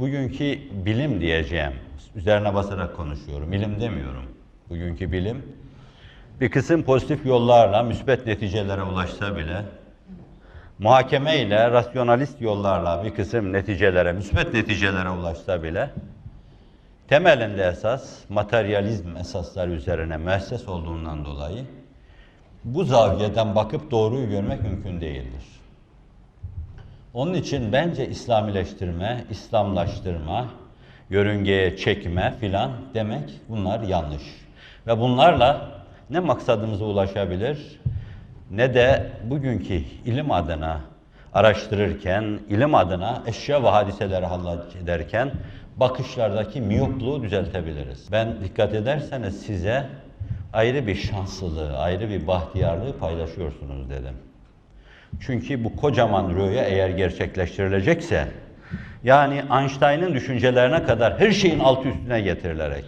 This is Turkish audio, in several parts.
bugünkü bilim diyeceğim, üzerine basarak konuşuyorum, ilim demiyorum. Bugünkü bilim, bir kısım pozitif yollarla müsbet neticelere ulaşsa bile, muhakeme ile rasyonalist yollarla bir kısım neticelere, müsbet neticelere ulaşsa bile, temelinde esas materyalizm esaslar üzerine müesses olduğundan dolayı bu zaviyeden bakıp doğruyu görmek mümkün değildir. Onun için bence İslamileştirme, İslamlaştırma, yörüngeye çekme filan demek bunlar yanlış. Ve bunlarla ne maksadımıza ulaşabilir ne de bugünkü ilim adına araştırırken, ilim adına eşya ve hadiseleri hallederken bakışlardaki miyopluğu düzeltebiliriz. Ben dikkat ederseniz size ayrı bir şanslılığı, ayrı bir bahtiyarlığı paylaşıyorsunuz dedim. Çünkü bu kocaman rüya eğer gerçekleştirilecekse, yani Einstein'ın düşüncelerine kadar her şeyin altı üstüne getirilerek,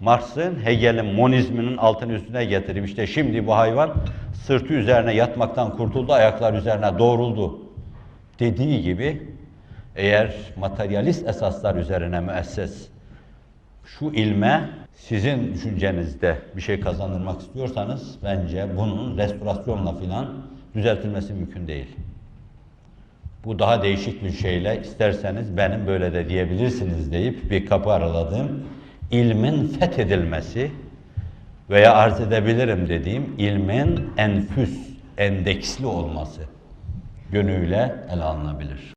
Marx'ın, Hegel'in monizminin altını üstüne getirip işte şimdi bu hayvan sırtı üzerine yatmaktan kurtuldu, ayaklar üzerine doğruldu dediği gibi eğer materyalist esaslar üzerine müesses şu ilme sizin düşüncenizde bir şey kazandırmak istiyorsanız bence bunun restorasyonla filan düzeltilmesi mümkün değil. Bu daha değişik bir şeyle isterseniz benim böyle de diyebilirsiniz deyip bir kapı araladığım ilmin fethedilmesi veya arz edebilirim dediğim ilmin enfüs, endeksli olması yönüyle ele alınabilir.